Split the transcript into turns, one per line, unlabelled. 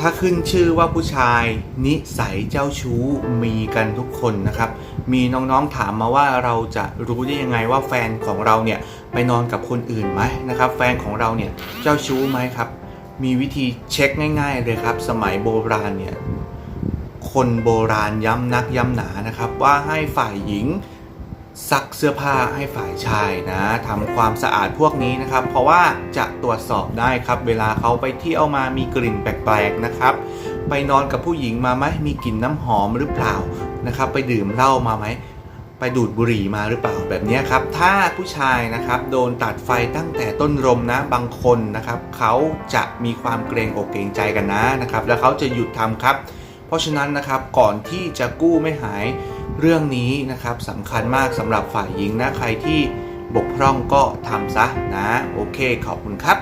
ถ้าขึ้นชื่อว่าผู้ชาย นิสัยเจ้าชู้มีกันทุกคนนะครับ มีน้องๆถามมาว่าเราจะรู้ได้ยังไงว่าแฟนของเราเนี่ยไปนอนกับคนอื่นไหมนะครับ แฟนของเราเนี่ยเจ้าชู้ไหมครับ มีวิธีเช็คง่าย ๆ เลยครับ สมัยโบราณเนี่ยคนโบราณย้ำนักย้ำหนานะครับ ว่าให้ฝ่ายหญิง ซักเสื้อผ้าให้ฝ่ายชายนะทำความสะอาดพวกนี้นะครับ เพราะว่าจะตรวจสอบได้ครับ เวลาเขาไปเที่ยวมามีกลิ่นแปลกๆนะครับ ไปนอนกับผู้หญิงมาไหมมีกลิ่นน้ำหอมหรือเปล่านะครับ ไปดื่มเหล้ามาไหมไปดูดบุหรี่มาหรือเปล่าแบบนี้ครับ ถ้าผู้ชายนะครับโดนตัดไฟตั้งแต่ต้นรมนะบางคนนะครับเขาจะมีความเกรงอกเกรงใจกันนะนะครับ แล้วเขาจะหยุดทำครับ เพราะฉะนั้นนะครับก่อนที่จะกู้ไม่หาย เรื่องนี้นะครับสำคัญมากสำหรับฝ่ายหญิงนะ ใครที่บกพร่องก็ทำซะนะ โอเคขอบคุณครับ